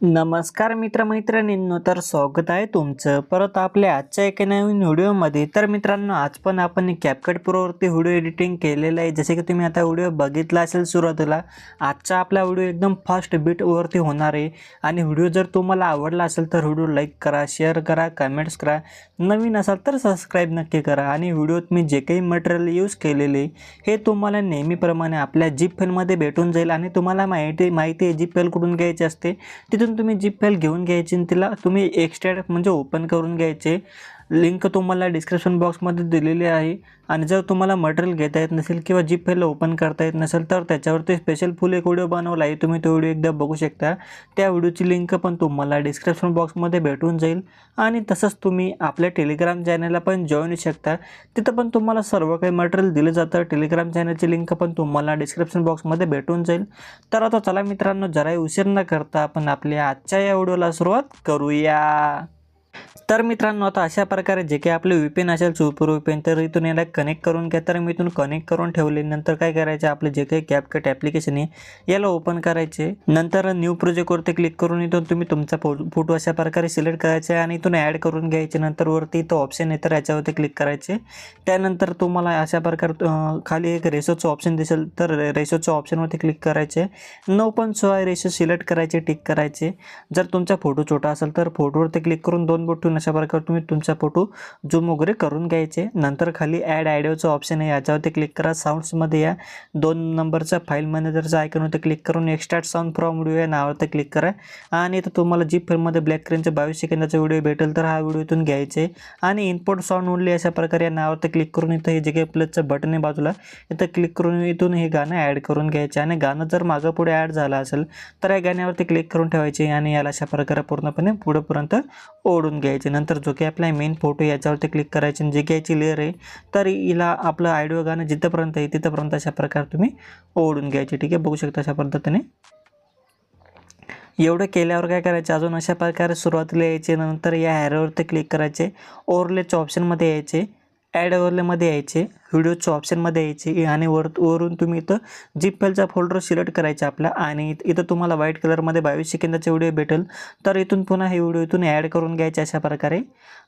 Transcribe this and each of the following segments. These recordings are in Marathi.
नमस्कार मित्रमैत्रिणींनो तर स्वागत आहे तुमचं. परत आपल्या आजच्या एका नवीन व्हिडिओमध्ये. तर मित्रांनो आज पण आपण कॅपकट प्रोवरती व्हिडिओ एडिटिंग केलेलं आहे. जसे की तुम्ही आता व्हिडिओ बघितला असेल सुरुवातीला आजचा आपला व्हिडिओ एकदम फास्ट बीटवरती होणार आहे. आणि व्हिडिओ जर तुम्हाला आवडला असेल तर व्हिडिओ लाईक करा शेअर करा कमेंट्स करा. नवीन असाल तर सबस्क्राईब नक्की करा. आणि व्हिडिओत मी जे काही मटेरियल यूज केलेले हे तुम्हाला नेहमीप्रमाणे आपल्या जीप फेलमध्ये भेटून जाईल. आणि तुम्हाला माहिती माहिती आहे जीप फेल कुठून घ्यायची असते तुम्ही जी फाईल घेऊन घ्यायची आणि तिला तुम्ही एक्स्ट्रॅक्ट म्हणजे ओपन करून घ्यायचे. लिंक तुम्हाला डिस्क्रिप्शन बॉक्समध्ये दिलेली आहे. आणि जर तुम्हाला मटेरियल घेता येत नसेल किंवा जीप फाईल ओपन करता येत नसेल तर त्याच्यावरती स्पेशल फुल एक व्हिडिओ बनवला आहे तुम्ही तो व्हिडिओ एकदा बघू शकता. त्या व्हिडिओची लिंक पण तुम्हाला डिस्क्रिप्शन बॉक्समध्ये भेटून जाईल. आणि तसंच तुम्ही आपल्या टेलिग्राम चॅनलला पण जॉईन शकता. तिथं पण तुम्हाला सर्व काही मटेरियल दिलं जातं. टेलिग्राम चॅनलची लिंक पण तुम्हाला डिस्क्रिप्शन बॉक्समध्ये भेटून जाईल. तर आता चला मित्रांनो जराही उशीर न करता आपण आपल्या आजच्या या व्हिडिओला सुरुवात करूया. तर मित्रांनो आता अशा प्रकारे जे काही आपले विपिन असेल सुपर विपिन तर इथून याला कनेक्ट करून घ्या. तर मी इथून कनेक्ट करून ठेवले. नंतर काय करायचे? आपले जे काही कॅपकट ॲप्लिकेशन आहे याला ओपन करायचे. नंतर न्यू प्रोजेक्टवरती क्लिक करून इथून तुम्ही तुमचा फो फोटो अशा प्रकारे सिलेक्ट करायचे आणि इथून ॲड करून घ्यायचे. नंतर वरती इथं ऑप्शन आहे तर याच्यावरती क्लिक करायचे. त्यानंतर तुम्हाला अशा प्रकारे खाली एक रेशोचं ऑप्शन दिसेल तर रेशोच्या ऑप्शनवरती क्लिक करायचे. नऊ पण सोळा रेशो सिलेक्ट करायचे टिक करायचे. जर तुमचा फोटो छोटा असेल तर फोटोवरती क्लिक करून दोन बोट ठेवून अशा प्रकारे तुम्ही तुमचा फोटो झूम वगैरे करून घ्यायचे. नंतर खाली ॲड ॲडिओचं ऑप्शन आहे. याच्यावरती क्लिक करा. साऊंड्समध्ये या दोन नंबरचा फाईल मॅनेजरचा आयकॉनवरती क्लिक करून एक्स्ट्रा साऊंड फ्रॉम व्हिडिओ या नावावरती क्लिक करा. आणि इथं तुम्हाला जी फिल्ममध्ये ब्लॅक स्क्रीनचा बावीस सेकंदाचा व्हिडिओ भेटेल तर हा व्हिडिओ इथून घ्यायचे. आणि इनपुट साऊंड ओनली अशा प्रकारे या नावावरती क्लिक करून इथं हे जे काही प्लसचं बटन आहे बाजूला इथं क्लिक करून इथून हे गाणं ॲड करून घ्यायचे. आणि गाणं जर मागं पुढे ॲड झालं असेल तर या गाण्यावरती क्लिक करून ठेवायचे. आणि याला अशा प्रकारे पूर्णपणे पुढेपर्यंत ओढून घ्यायचे. नंतर जो की आपला मेन फोटो याच्यावरती क्लिक करायचे आणि जे घ्यायची लेअर आहे तर हिला आपलं आयडिओ गाणं जिथंपर्यंत आहे तिथंपर्यंत अशा प्रकारे तुम्ही ओढून घ्यायचे. ठीक आहे? बघू शकता अशा पद्धतीने. एवढं केल्यावर काय करायचं? अजून अशा प्रकारे सुरुवातीला यायचे नंतर या हॅरोवरती क्लिक करायचे. ओरलेच्या ऑप्शनमध्ये यायचे. ॲड ओरलेमध्ये यायचे. व्हिडिओच्या ऑप्शनमध्ये यायचे. आणि वर वरून तुम्ही इथं जिप फाईलचा फोल्डर सिलेक्ट करायचा आपला. आणि इथं तुम्हाला व्हाईट कलरमध्ये बावीस सेकंदाचा व्हिडिओ भेटेल. तर इथून पुन्हा हे व्हिडिओ इथून ॲड करून घ्यायचे अशा प्रकारे.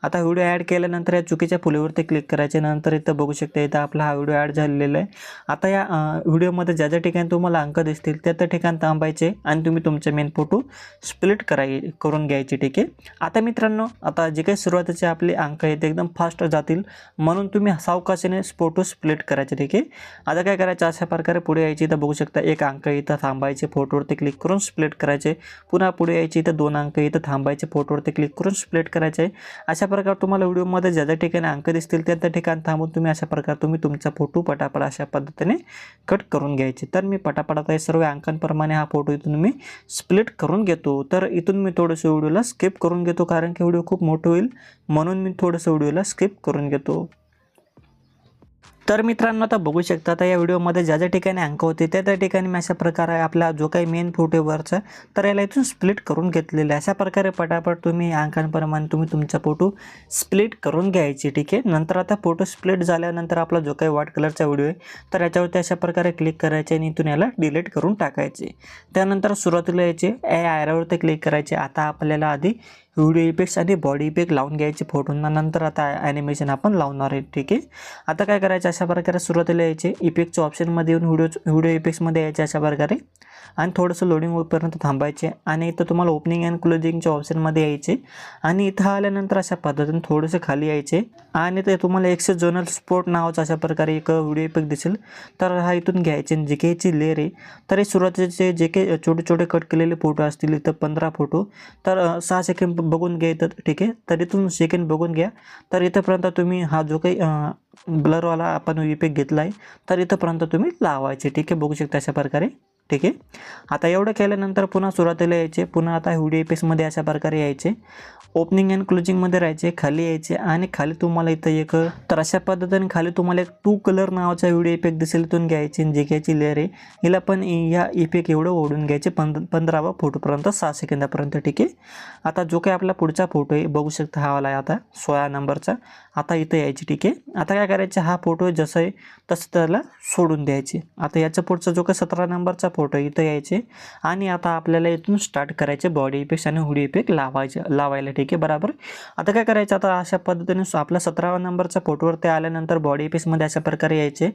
आता व्हिडिओ ॲड केल्यानंतर या चुकीच्या फुलीवरती क्लिक करायचे. नंतर इथं बघू शकता इथं आपला हा व्हिडिओ ॲड झालेला आहे. आता या व्हिडिओमध्ये ज्या ज्या ठिकाणी तुम्हाला अंक दिसतील त्या त्या ठिकाणी थांबायचे आणि तुम्ही तुमचे मेन फोटो स्प्लिट कराय करून घ्यायचे ठीक आहे? आता मित्रांनो आता जे काही सुरुवातीचे आपले अंक आहेत ते एकदम फास्ट जातील. म्हणून तुम्ही सावकाशीने फोटो स्प्लिट करायचे ठीक आहे. आता काय करायचं? अशा प्रकारे पुढे यायची इथं बघू शकता एक अंक इथं थांबायचे फोटोवरती क्लिक करून स्प्लिट करायचे. पुन्हा पुढे यायची इथं दोन अंक इथं थांबायचे फोटोवरती क्लिक करून स्प्लिट करायचे. अशा प्रकारे तुम्हाला व्हिडिओमध्ये ज्या ज्या ठिकाणी अंक दिसतील त्या त्या ठिकाणी थांबून तुम्ही अशा प्रकारे तुम्ही तुमचा फोटो पटापट अशा पद्धतीने कट करून घ्यायचे. तर मी पटापट आता सर्व अंकांप्रमाणे हा फोटो इथून मी स्प्लिट करून घेतो. तर इथून मी थोडंसं व्हिडिओला स्किप करून घेतो कारण की व्हिडिओ खूप मोठं होईल. म्हणून मी थोडंसं व्हिडिओला स्किप करून घेतो. तर मित्रांनो आता बघू शकता आता या व्हिडिओमध्ये ज्या ज्या ठिकाणी अंक होते त्या त्या ठिकाणी मी अशा प्रकारे आपला जो काही मेन फोटोवरचा तर याला इथून स्प्लिट करून घेतलेलं आहे. अशा प्रकारे पटापट तुम्ही अंकांप्रमाणे तुम्ही तुमचा फोटो स्प्लिट करून घ्यायची ठीक आहे? नंतर आता फोटो स्प्लिट झाल्यानंतर आपला जो काही व्हाईट कलरचा व्हिडिओ आहे तर याच्यावरती अशा प्रकारे क्लिक करायचे आणि इथून याला डिलीट करून टाकायचे. त्यानंतर सुरुवातीला यायचे ए आयरावरती क्लिक करायचे. आता आपल्याला आधी व्हिडिओ इफेक्ट्स आणि बॉडी इफेक्ट लावून घ्यायचे फोटोंना नंतर आता ॲनिमेशन आपण लावणार आहे ठीक आहे? आता काय करायचं? अशा प्रकारे सुरुवातीला यायचे. इफेक्टच्या ऑप्शनमध्ये येऊन व्हिडिओ व्हिडिओ इफेक्ट्समध्ये यायचे अशा प्रकारे. आणि थोडंसं लोडिंग होईपर्यंत थांबायचे. आणि इथं तुम्हाला ओपनिंग अँड क्लोजिंगच्या ऑप्शनमध्ये यायचे. आणि इथं आल्यानंतर अशा पद्धतीने थोडंसं खाली यायचे. आणि ते तुम्हाला एक्सेस जोनल स्पोर्ट नावाचा अशा प्रकारे एक व्हिडिओ इफेक्ट दिसेल. तर हा इथून घ्यायचे आणि जे काही याची लेअर आहे तर हे सुरुवातीचे जे काही छोटे छोटे कट केलेले फोटो असतील इथं पंधरा फोटो तर सहा सेकंड बघून घ्या इथं ठीक आहे? तर इथून सेकंड बघून घ्या. तर इथंपर्यंत तुम्ही हा जो काही ब्लरवाला आपण इफेक्ट घेतला आहे तर इथंपर्यंत तुम्ही लावायचे ठीक आहे? बघू शकता अशा प्रकारे. ठीक आहे? आता एवढं केल्यानंतर पुन्हा सुरुवातीला यायचे पुन्हा आता व्हिडिओ पेसमध्ये अशा प्रकारे यायचे. ओपनिंग अँड क्लोजिंगमध्ये राहायचे खाली यायचे आणि खाली तुम्हाला इथं एक तर अशा पद्धतीने खाली तुम्हाला एक टू कलर नावाचा व्हिडिओ इफेक्ट दिसेल इथून घ्यायची आणि जे घ्यायची लेअर आहे हिला पण या इफेक्ट एवढं ओढून घ्यायचे पंध पंधरावा फोटोपर्यंत सहा सेकंदापर्यंत ठीक आहे? आता जो काही आपला पुढचा फोटो आहे बघू शकता हा वाला आहे आता सोळा नंबरचा. आता इथं यायची ठीक आहे? आता काय करायचं हा फोटो जसं आहे तसं त्याला सोडून द्यायचे. आता याच्या पुढचा जो काही सतरा नंबरचा फोटो इथं यायचे. आणि आता आपल्याला इथून स्टार्ट करायचे बॉडी इफेक्ट्स आणि हुडी इफेक्ट लावायचे लावायला ठीक आहे बरोबर? आता काय करायचं? आता अशा पद्धतीने आपल्या आपला सतरावा नंबरचा फोटोवरती आल्यानंतर बॉडी इफेक्ट्समध्ये अशा प्रकारे यायचे.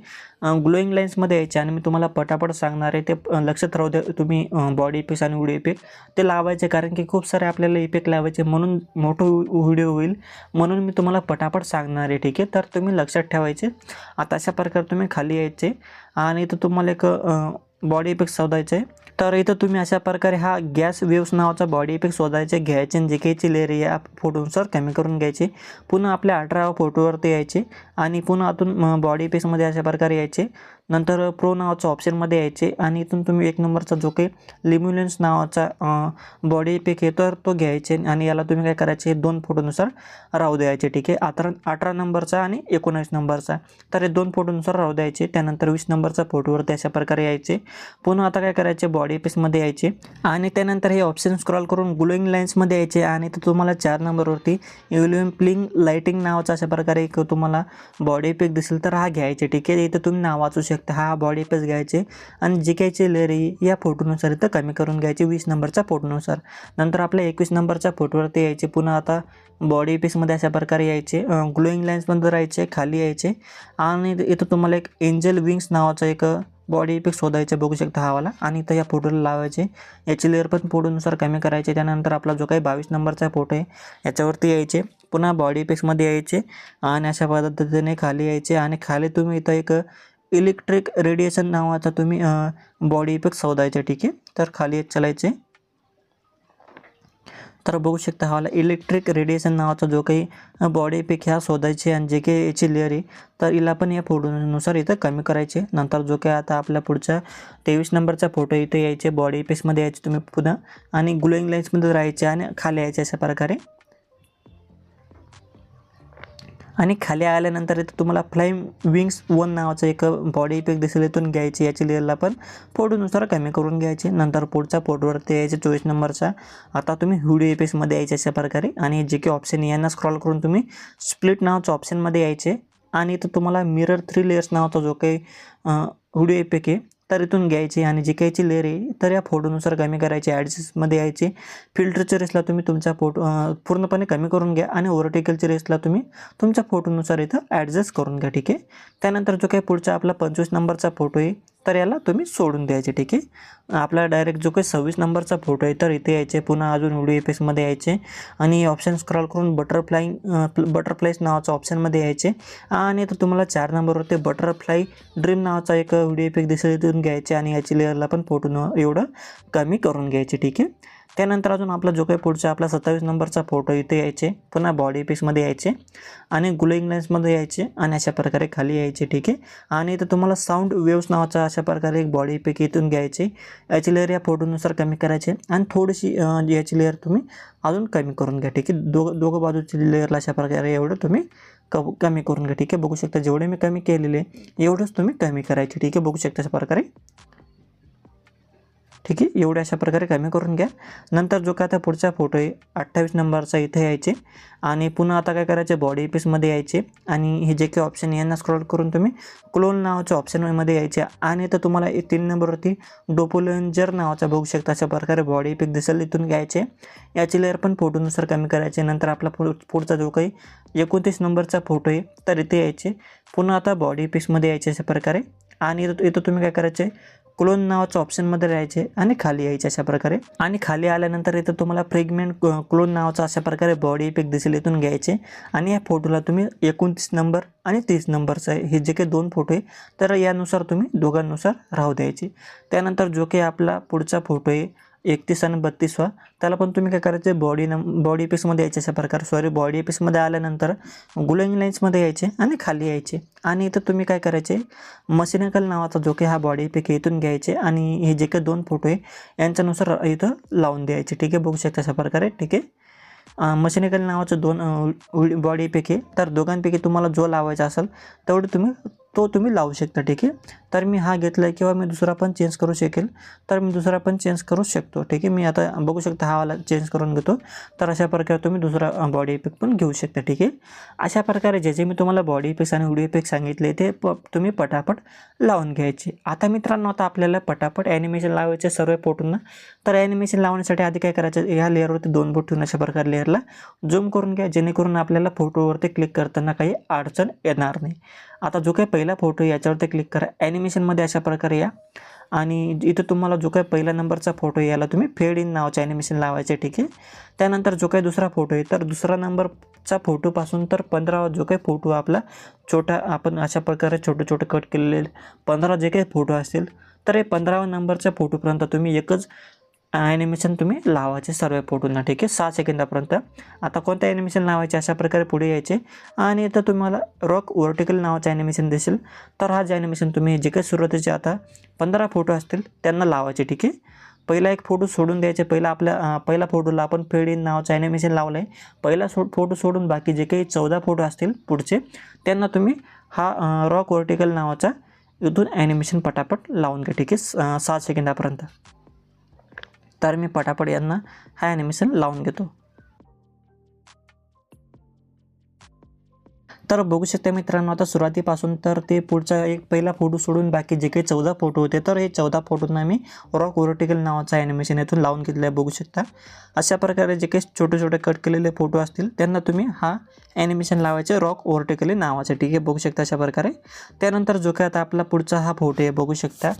ग्लोईंग लाईन्समध्ये यायचे आणि मी तुम्हाला पटापट सांगणार आहे ते लक्षात राहू द्या तुम्ही बॉडी इफेक्ट्स आणि हुडी इफेक्ट ते लावायचे कारण की खूप सारे आपल्याला इफेक्ट लावायचे. म्हणून मोठं व्हिडिओ होईल. म्हणून मी तुम्हाला पटापट सांगणार आहे ठीक आहे? तर तुम्ही लक्षात ठेवायचे. आता अशा प्रकारे तुम्ही खाली यायचे. आणि इथं तुम्हाला एक बॉडी इफेक्ट शोधायचं. आहे तर इथं तुम्ही अशा प्रकारे हा गॅस वेव्स नावाचा बॉडी इफेक्ट शोधायचे घ्यायचे आणि जे काहीची लेअर या फोटोनुसार कमी करून घ्यायचे. पुन्हा आपल्या अठराव्या फोटोवरती यायचे आणि पुन्हा आतून बॉडी इफेक्ट्समध्ये अशा प्रकारे यायचे. नंतर प्रो नावाचं ऑप्शनमध्ये यायचे. आणि इथून तुम्ही एक नंबरचा जो काही लिम्युलन्स नावाचा बॉडी पिक आहे तर तो घ्यायचे. आणि याला तुम्ही काय करायचे दोन फोटोनुसार राहू द्यायचे ठीक आहे? अठरा अठरा नंबरचा आणि एकोणावीस नंबरचा. तर हे दोन फोटोनुसार राहू द्यायचे. त्यानंतर वीस नंबरचा फोटोवरती अशा प्रकारे यायचे. पुन्हा आता काय करायचे बॉडी पीसमध्ये यायचे. आणि त्यानंतर हे ऑप्शन स्क्रॉल करून ग्लोईंग लाईन्समध्ये यायचे. आणि तर तुम्हाला चार नंबरवरती इव्हल्युम प्लिंग लाईटिंग नावाचा अशा प्रकारे एक तुम्हाला बॉडी पिक दिसेल तर हा घ्यायचे ठीक आहे? इथं तुम्ही नाव वाचू शकता. हा बॉडी पीस घ्यायचे. आणि जे काहीचे लेअर आहे या फोटोनुसार इथं कमी करून घ्यायचे वीस नंबरच्या फोटोनुसार नंतर आपल्या एकवीस नंबरच्या फोटोवरती यायचे. पुन्हा आता बॉडी पीसमध्ये अशा प्रकारे यायचे. ग्लोईंग लाईन्समध्ये राहायचे खाली यायचे. आणि इथं तुम्हाला एक एंजल विंग्स नावाचा एक बॉडी इफेक्ट शोधायचं. बघू शकता हा वाला आणि इथं या फोटोला लावायचे. याची लेअर पण फोटोनुसार कमी करायचे. त्यानंतर आपला जो काही बावीस नंबरचा फोटो आहे याच्यावरती यायचे. पुन्हा बॉडी इफेक्समध्ये यायचे. आणि अशा पद्धतीने खाली यायचे. आणि खाली तुम्ही इथं एक इलेक्ट्रिक रेडिएशन नावाचा तुम्ही बॉडी इफेक्ट शोधायचा ठीक आहे? तर खाली येत चलायचे तर बघू शकता हा इलेक्ट्रिक रेडिएशन नावाचा जो काही बॉडी इफेक्ट ह्या शोधायचे आणि जे काही याची लेअर आहे तर हिला पण या फोटोनुसार इथं कमी करायचे. नंतर जो काही आता आपल्या पुढच्या तेवीस नंबरचा फोटो इथे यायचे बॉडी पिक्समध्ये यायचे तुम्ही पुन्हा. आणि ग्लोईंग लाईन्समध्ये राहायचे आणि खाली यायचे अशा प्रकारे. आणि खाली आल्यानंतर इथं तुम्हाला फ्लाईम विंग्स वन नावाचं एक बॉडी इफेक्ट दिसेल. इथून घ्यायची याची लेअरला पण फोटोनुसार कमी करून घ्यायचे. नंतर पुढच्या फोटोवरती यायचे चोवीस नंबरचा आता तुम्ही व्हिडिओ इफेक्ट्समध्ये यायचे अशा प्रकारे. आणि जे काही ऑप्शन यांना स्क्रॉल करून तुम्ही स्प्लिट नावाचं ऑप्शनमध्ये यायचे. आणि इथं तुम्हाला मिरर थ्री लेयर्स नावाचा जो काही व्हिडिओ इफेक्ट आहे तर इथून घ्यायची आणि जी काहीची लेअर आहे तर या फोटोनुसार कमी करायची ॲडजस्टमध्ये यायचे. फिल्टरच्या रेसला तुम्ही तुमच्या फोटो पूर्णपणे कमी करून घ्या आणि ओव्हरटेकलच्या रेसला तुम्ही तुमच्या फोटोनुसार इथं ॲडजस्ट करून घ्या ठीक आहे? त्यानंतर जो काही पुढचा आपला पंचवीस नंबरचा फोटो आहे तर याला तुम्ही सोडून द्यायचे ठीक आहे? आपला डायरेक्ट जो काही सव्वीस नंबरचा फोटो आहे तर इथे यायचे पुन्हा अजून व्हिडिओ इफेक्समध्ये यायचे आणि ऑप्शन स्क्रॉल करून बटरफ्लाईंग बटरफ्लाईज नावाचा ऑप्शनमध्ये यायचे. आणि तर तुम्हाला चार नंबरवरती बटरफ्लाय ड्रीम नावाचा एक व्हिडिओ इफेक्ट दिसेल तिथून घ्यायचे आणि याची लेअरला पण फोटो एवढं कमी करून घ्यायचे ठीक आहे? त्यानंतर अजून आपला जो काही पुढचा आपला सत्तावीस नंबरचा फोटो इथे यायचे पुन्हा बॉडी पीसमध्ये यायचे आणि ग्लोईंग लेन्समध्ये यायचे आणि अशा प्रकारे खाली यायचे ठीक आहे? आणि इथं तुम्हाला साऊंड वेव्स नावाचा अशा प्रकारे एक बॉडी पिक इथून घ्यायचे. याची लेअर या फोटोनुसार कमी करायचे आणि थोडीशी याची लेअर तुम्ही अजून कमी करून घ्या ठीक आहे? दोघं दोघं बाजूची लेअरला अशा प्रकारे एवढं तुम्ही क कमी करून घ्या ठीक आहे? बघू शकता जेवढे मी कमी केलेले एवढंच तुम्ही कमी करायचे ठीक आहे? बघू शकता अशा प्रकारे ठीक आहे एवढ्या अशा प्रकारे कमी करून घ्या. नंतर जो काय आता पुढचा फोटो आहे अठ्ठावीस नंबरचा इथे यायचे. आणि पुन्हा आता काय करायचे बॉडी पीसमध्ये यायचे. आणि हे जे काही ऑप्शन यांना स्क्रॉल करून तुम्ही क्लोन नावाच्या ऑप्शनमध्ये यायचे. आणि इथं तुम्हाला तीन नंबरवरती डोपोलेंजर नावाचा बघू शकता अशा प्रकारे बॉडी पिक दिसेल इथून घ्यायचे. याची लेअर पण फोटोनुसार कमी करायचे. नंतर आपला पुढचा जो काही एकोणतीस नंबरचा फोटो आहे तर इथे यायचे. पुन्हा आता बॉडी पीसमध्ये यायचे अशा प्रकारे. आणि इथं इथं तुम्ही काय करायचे क्लोन नावाचं ऑप्शनमध्ये राहायचे आणि खाली यायचे अशा प्रकारे. आणि खाली आल्यानंतर इथं तुम्हाला फ्रेगमेंट क्लोन नावाचा अशा प्रकारे बॉडी इफेक्ट दिसेल इथून घ्यायचे. आणि या फोटोला तुम्ही एकोणतीस नंबर आणि तीस नंबरचं आहे. हे जे काही दोन फोटो आहे तर यानुसार तुम्ही दोघांनुसार राहू द्यायचे. त्यानंतर जो काही आपला पुढचा फोटो आहे एकतीस आणि बत्तीसवा त्याला पण तुम्ही काय करायचे बॉडी नम बॉडी पीसमध्ये यायचे अशा प्रकारे. सॉरी बॉडी पीसमध्ये आल्यानंतर गुलिंग लाईन्समध्ये यायचे आणि खाली यायचे. आणि इथं तुम्ही काय करायचे मशिनिकल नावाचा जो की हा बॉडी पिक इथून घ्यायचे आणि हे जे काही दोन फोटो आहे यांच्यानुसार इथं लावून द्यायचे. ठीक आहे? बघू शकता अशा प्रकारे. ठीक आहे? मशिनिकल नावाचं दोन बॉडी पिक आहे. तर दोघांपैकी तुम्हाला जो लावायचा असेल तेवढं तुम्ही तो तुम्ही लावू शकता ठीक आहे? तर मी हा घेतला आहे किंवा मी दुसरा पण चेंज करू शकेल. तर मी दुसरा पण चेंज करू शकतो ठीक आहे? मी आता बघू शकता हा वाला चेंज करून घेतो. तर अशा प्रकारे तुम्ही दुसरा बॉडी इफेक्ट पण घेऊ शकता ठीक आहे? अशा प्रकारे जे जे मी तुम्हाला बॉडी इफेक्ट्स आणि व्हिडिओ इफेक्ट सांगितले ते प तुम्ही पटापट लावून घ्यायचे. आता मित्रांनो आता आपल्याला पटापट ॲनिमेशन लावायचे सर्व पोटून तर ॲनिमेशन लावण्यासाठी आधी काय करायचं? ह्या लेअरवरती दोन बोट ठेवून अशा प्रकारे लेअरला झूम करून घ्या जेणेकरून आपल्याला फोटोवरती क्लिक करताना काही अडचण येणार नाही. आता जो काही पहिला फोटो आहे याच्यावरती क्लिक करा. ॲनिमेशनमध्ये अशा प्रकारे या. आणि इथं तुम्हाला जो काही पहिला नंबरचा फोटो आहे याला तुम्ही फेड इन नावाचे ॲनिमेशन लावायचे ठीक आहे? त्यानंतर जो काही दुसरा फोटो आहे तर दुसरा नंबरचा फोटोपासून तर पंधरा जो काही फोटो आपला छोटा आपण अशा प्रकारे छोटे छोटे कट केलेले पंधरा जे काही फोटो असतील तर हे पंधरावा नंबरच्या फोटोपर्यंत तुम्ही एकच ॲनिमेशन तुम्ही लावायचे सर्व फोटोंना ठीक आहे? सहा सेकंदापर्यंत. आता कोणतं ॲनिमेशन लावायचे अशा प्रकारे पुढे यायचे? आणि इथं तुम्हाला रॉक वर्टिकल नावाचं ॲनिमेशन दिसेल. तर हा जे ॲनिमेशन तुम्ही जे काही सुरुवातीचे आता पंधरा फोटो असतील त्यांना लावायचे ठीक आहे? पहिला एक फोटो सोडून द्यायचे. पहिला आपल्या पहिला फोटोला आपण फेड इन नावाचं ॲनिमेशन लावलं आहे पहिला सो फोटो सोडून बाकी जे काही चौदा फोटो असतील पुढचे त्यांना तुम्ही हा रॉक वर्टिकल नावाचा इथून ॲनिमेशन पटापट लावून घ्या ठीक आहे? स- सहा सेकंदापर्यंत. तर मी पटापट यांना हा ॲनिमेशन लावून घेतो. तर बघू शकता मित्रांनो आता सुरुवातीपासून तर ते पुढचा एक पहिला फोटो सोडून बाकी जे काही चौदा फोटो होते तर हे चौदा फोटोंना मी रॉक वर्टिकल नावाचा ॲनिमेशन यातून लावून घेतलं आहे बघू शकता. अशा प्रकारे जे काही छोटे छोटे कट केलेले फोटो असतील त्यांना तुम्ही हा ॲनिमेशन लावायचे रॉक वर्टिकली नावाचे ठीक आहे? बघू शकता अशा प्रकारे. त्यानंतर जो काय आता आपला पुढचा हा फोटो आहे बघू शकता.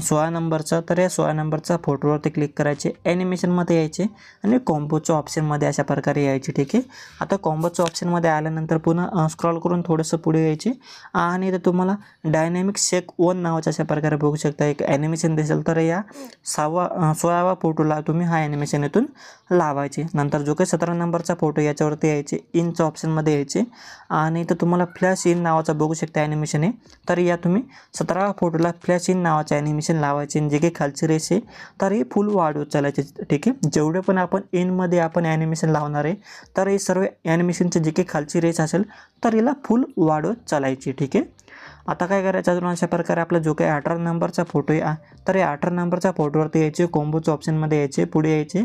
सोळा नंबरचा तर या सोळा नंबरचा फोटोवरती क्लिक करायचे ॲनिमेशनमध्ये यायचे आणि कॉम्बोच्या ऑप्शनमध्ये अशा प्रकारे यायचे ठीक आहे? आता कॉम्बोच्या ऑप्शनमध्ये आल्यानंतर पुन्हा स्क्रॉल करून थोडंसं पुढे यायचे. आणि इथं तुम्हाला डायनॅमिक शेक वन नावाच्या अशा प्रकारे बघू शकता. एक ॲनिमेशन दिसेल. तर या सहावा सोळावा फोटोला तुम्ही हा ॲनिमेशन इथून लावायचे. नंतर जो काही सतरा नंबरचा फोटो याच्यावरती यायचे. इनच्या ऑप्शनमध्ये यायचे. आणि इथं तुम्हाला फ्लॅश इन नावाचा बघू शकता ॲनिमेशन आहे. तर या तुम्ही सतराव्या फोटोला फ्लॅश इन नावाचं ॲनिमेशन लावायचे. आणि जे काही खालची रेस आहे तर हे फुल वाढवत चालायचे. ठीक आहे? जेवढे पण आपण इनमध्ये आपण ॲनिमेशन लावणार आहे तर हे सर्व ॲनिमेशनचे जे काही खालची रेस असेल तर याला फुल वाढवत चालायची ठीक आहे? आता काय करायचं? अजून अशा प्रकारे आपला जो काही अठरा नंबरचा फोटो आहे तर या अठरा नंबरच्या फोटोवरती यायचे कोंबोच्या ऑप्शनमध्ये यायचे पुढे यायचे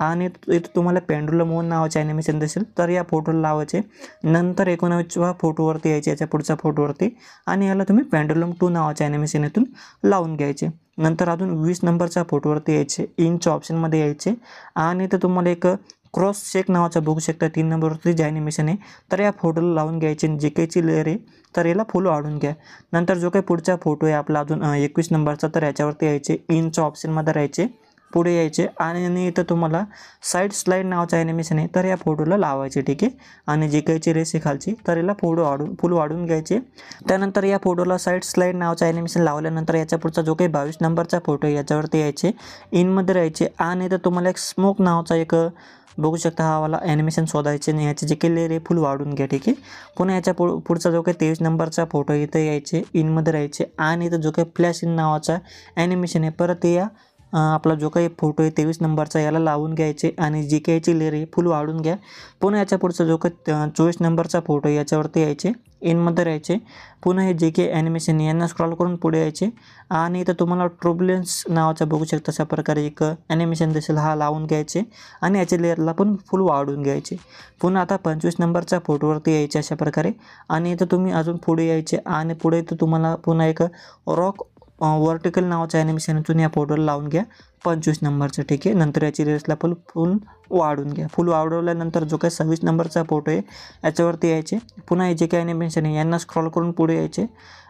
आणि इथं तुम्हाला पेंडुलम मोन नावाचे ॲनिमेशन दिसेल. तर या फोटोला लावायचे नंतर एकोणावीसच्या फोटोवरती यायचे याच्या पुढच्या फोटोवरती आणि याला तुम्ही पेंडुलम टू नावाच्या ॲनिमेशन इथून लावून घ्यायचे. नंतर अजून वीस नंबरच्या फोटोवरती यायचे इंच ऑप्शनमध्ये यायचे आणि तर तुम्हाला एक क्रॉस शेक नावाचा बघू शकता तीन नंबरवरती जे ॲनिमेशन आहे तर या फोटोला लावून घ्यायचे आणि जे काहीची लेअर आहे तर याला फुल वाढून घ्या. नंतर जो काही पुढचा फोटो आहे आपला अजून एकवीस नंबरचा तर याच्यावरती यायचे इनच्या ऑप्शनमध्ये राहायचे पुढे यायचे आणि आणि इथं तुम्हाला साईड स्लाईड नावाचं ॲनिमेशन आहे तर या फोटोला लावायचे ठीक आहे? आणि जे काहीची रेस आहे खालची तर याला फोटो वाढून फुल वाढून घ्यायचे. त्यानंतर या फोटोला साईड स्लाईड नावाचं ॲनिमेशन लावल्यानंतर याच्या पुढचा जो काही बावीस नंबरचा फोटो आहे याच्यावरती यायचे इनमध्ये राहायचे आणि इथं तुम्हाला एक स्मोक नावाचा एक बघू शकता हा मला ॲनिमेशन शोधायचे आणि याचे जे काही लेअर आहे फुल वाढून घ्या ठीक आहे? पुन्हा याच्या पुढ पुढचा जो काही तेवीस नंबरचा फोटो इथं यायचे इनमध्ये राहायचे आणि इथं जो काही फ्लॅश इन नावाचा ॲनिमेशन आहे परत या आपला जो काही फोटो आहे तेवीस नंबरचा याला लावून घ्यायचे आणि जी काही याची लेअर आहे फुल वाढून घ्या. पुन्हा याच्या पुढचा जो काही चोवीस नंबरचा फोटो आहे याच्यावरती यायचे. इनमध्ये राहायचे. पुन्हा हे जे के ॲनिमेशन यांना स्क्रॉल करून पुढे यायचे. आणि इथं तुम्हाला ट्रोबलेन्स नावाचा बघू शकता अशा प्रकारे एक ॲनिमेशन दिसेल. हा लावून घ्यायचे. आणि याच्या लेअरला पण फुल वाढून घ्यायचे. पुन्हा आता पंचवीस नंबरच्या फोटोवरती यायचे अशा प्रकारे. आणि इथं तुम्ही अजून पुढे यायचे. आणि पुढे इथं तुम्हाला पुन्हा एक रॉक वर्टिकल नावाचं ॲनिमेशन इथून या फोटोला लावून घ्या. पंचवीस नंबरचं ठीक आहे. नंतर याची रेसला फुल फुल वाढून घ्या. फुल वाढवल्यानंतर जो काही सव्वीस नंबरचा फोटो आहे याच्यावरती यायचे. पुन्हा हे जे काही ॲनिमेशन आहे यांना स्क्रॉल करून पुढे यायचे.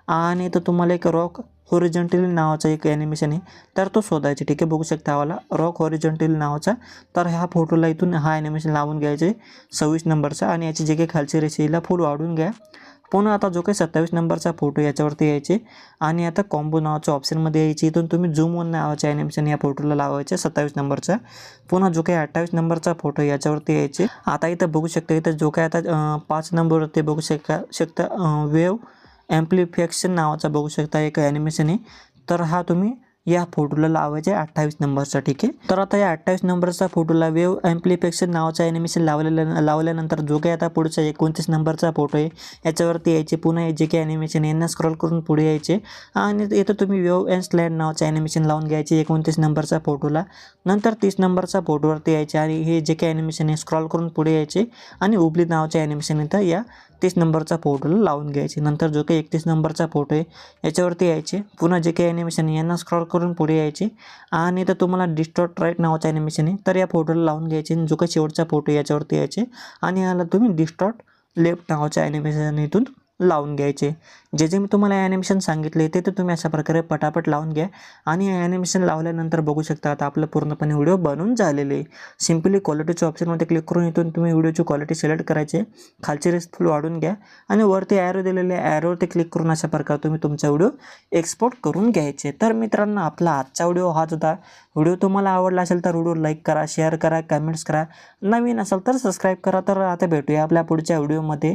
आणि तर तुम्हाला एक रॉक हॉरिजेंटल नावाचा एक ॲनिमेशन आहे तर तो शोधायचा. ठीक आहे बघू शकता आम्हाला. रॉक हॉरिजेंटल नावाचा. तर ह्या फोटोला इथून हा ॲनिमेशन लावून घ्यायचे सव्वीस नंबरचा. आणि याची जे काही खालची रेषे फुल वाढून घ्या. पुन्हा आता जो काही सत्तावीस नंबरचा फोटो याच्यावरती यायचे. आणि आता कॉम्बो नावाच्या ऑप्शनमध्ये यायचे. इथून तुम्ही झूम वन नावाच्या ॲनिमेशन या फोटोला लावायचे सत्तावीस नंबरचा. पुन्हा जो काही अठ्ठावीस नंबरचा फोटो याच्यावरती यायचे. आता इथं बघू शकता इथं जो काही आता पाच नंबरवरती बघू शकता शकता वेव ॲम्प्लिफिकेशन नावाचा बघू शकता एक ॲनिमेशन आहे. तर हा तुम्ही या फोटोला लावायचे अठ्ठावीस नंबरचा ठीक आहे? तर आता या अठ्ठावीस नंबरचा फोटोला वेव ॲम्प्लिफिकेशन नावाचा ॲनिमेशन लावलेलं लावल्यानंतर जो काही आता पुढचा एकोणतीस नंबरचा फोटो आहे याच्यावरती यायचे पुन्हा हे जे काही ॲनिमेशन यांना स्क्रॉल करून पुढे यायचे. आणि इथं तुम्ही वेव अँड स्लॅड नावाचं ॲनिमेशन लावून घ्यायचे एकोणतीस नंबरचा फोटोला. नंतर तीस नंबरचा फोटोवरती यायचे आणि हे जे काही ॲनिमेशन आहे स्क्रॉल करून पुढे यायचे. आणि उबली नावाचे ॲनिमेशन इथं या तीस नंबरचा फोटोला लावून घ्यायचे. नंतर जो काही एकतीस नंबरचा फोटो आहे याच्यावरती यायचे. पुन्हा जे काही ॲनिमेशन आहे यांना स्क्रॉल करून पुढे यायचे. आणि तर तुम्हाला डिस्टॉर्ट राईट नावाचं ॲनिमेशन आहे तर या फोटोला लावून घ्यायचे जो काही शेवटचा फोटो याच्यावरती यायचे. आणि याला तुम्ही डिस्टॉर्ट लेफ्ट नावाच्या ॲनिमेशन इथून लावून घ्यायचे. जे जे मी तुम्हाला ॲनिमेशन सांगितले ते तर तुम्ही अशा प्रकारे पटापट लावून घ्या. आणि ॲनिमेशन लावल्यानंतर बघू शकता आता आपलं पूर्णपणे व्हिडिओ बनून झालेले आहे. सिम्पली क्वालिटीच्या ऑप्शनमध्ये क्लिक करून इथून तुम्ही व्हिडिओची क्वालिटी सिलेक्ट करायचे. खालची रेस फुल वाढून घ्या. आणि वरती ॲरो दिलेले ॲरोवरती क्लिक करून अशा प्रकारे तुम्ही तुमचा व्हिडिओ एक्सपोर्ट करून घ्यायचे. तर मित्रांनो आपला आजचा व्हिडिओ हाच होता. व्हिडिओ तुम्हाला आवडला असेल तर व्हिडिओ लाईक करा शेअर करा कमेंट्स करा. नवीन असेल तर सबस्क्राईब करा. तर आता भेटूया आपल्या पुढच्या व्हिडिओमध्ये